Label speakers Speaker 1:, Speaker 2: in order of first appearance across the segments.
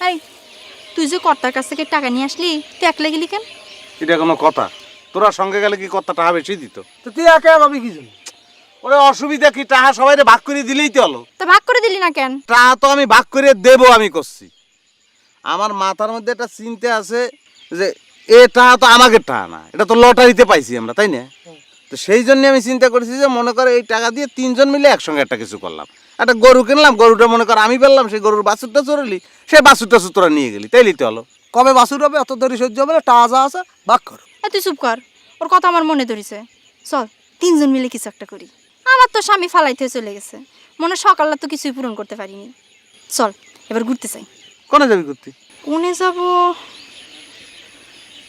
Speaker 1: এই তুই যে কর্তার কাছ থেকে টাকা নিয়ে আসলি তুই একলা গেলি কেন?
Speaker 2: এটা কোনো কথা। তোরা সঙ্গে গেলে কি কথা টাহা বেশি দিত?
Speaker 3: তো তুই একা পাবি কি জন্য?
Speaker 2: ওরে অসুবিধা কি? টাহা সবাই ভাগ করে দিলেই তো হলো।
Speaker 1: তা ভাগ করে দিলি না কেন?
Speaker 2: টাহা তো আমি ভাগ করে দেবো আমি করছি। আমার মাথার মধ্যে একটা চিন্তা আছে যে এ টাহা তো আমাকে টাহা না এটা তো লটারিতে পাইছি আমরা তাই না? তো সেই জন্য আমি চিন্তা করেছি যে মনে করে এই টাকা দিয়ে তিনজন মিলে একসঙ্গে একটা কিছু করলাম। একটা গরু কিনলাম গরুটা মনে কর আমি পেলাম সেই গরুর বাছুরটা চড়লি সেই বাছুরটা তোরা নিয়ে গেলি। তাই তো হলো।
Speaker 3: কবে বাছুর হবে অত দেরি সহ্য হবে টাজা আছে বাক কর।
Speaker 1: তুই চুপ কর। ওর কথা আমার মনে ধরিছে। চল তিনজন মিলে কিছু একটা করি। আমার তো স্বামী ফালাইতে চলে গেছে। মনে হয় সকালে তো কিছুই পূরণ করতে পারিনি। চল এবার ঘুরতে চাই।
Speaker 2: কোনে যাবি ঘুরতে?
Speaker 1: কোনে যাব?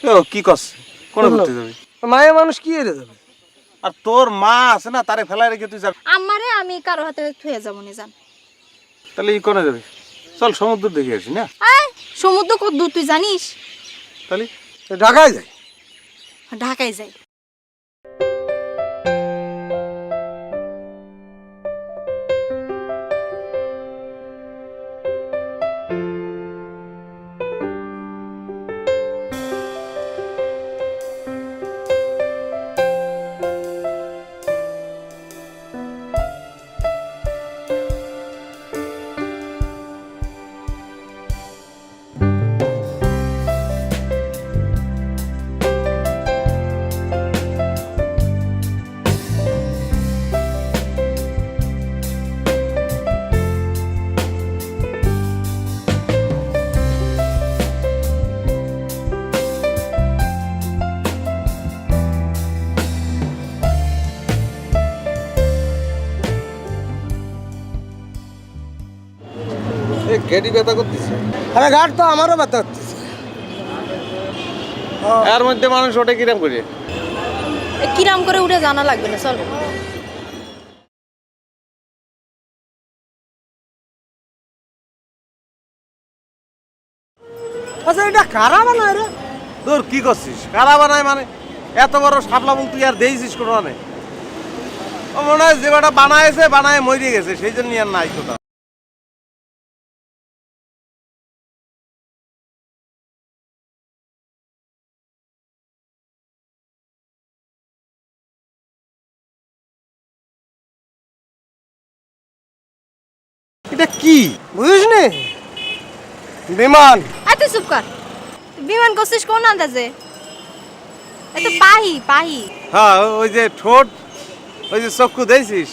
Speaker 2: ও কি করছে? কোনে ঘুরতে যাবি?
Speaker 3: মায়ের মানুষ কি এড়ে যাবে?
Speaker 2: আর তোর মা আছে না তারে ফেলাই রেখে তুই যাবি।
Speaker 1: আমারে আমি কারও হাতে থুয়ে যাব নি জান।
Speaker 2: তাহলে ই কোনে যাবি? চল সমুদ্র দেখে আসি না?
Speaker 1: এই সমুদ্র কত দূর তুই জানিস?
Speaker 2: তাহলে
Speaker 3: ঢাকায় যাই।
Speaker 1: ঢাকায় যাই।
Speaker 2: ব্যথা করতেছে?
Speaker 3: আরে ঘাট তো আমারও ব্যথা হচ্ছে
Speaker 2: এর মধ্যে মানুষ ওটা কিরাম করে?
Speaker 1: কিরাম করে উঠে জানা লাগবে না চল।
Speaker 3: আচ্ছা এটা কারা বানায় রে?
Speaker 2: তোর কি করছিস? কারা বানায় মানে? এত বড় শাপলা বল তুই আর দেইছিস কোনো মানে? মনে হয় যে বানায়ছে বানায় মরে গেছে সেই জন্য আর নাই কোথা এটা কি?
Speaker 3: বুঝিস নি বিমান।
Speaker 1: এত তুই চুপ কর। বিমান করছিস কোন আন্দাজে? এ তো পাহি পাহি।
Speaker 2: হ্যাঁ ওই যে ঠোঁট ওই যে চক্ষু দেইছিস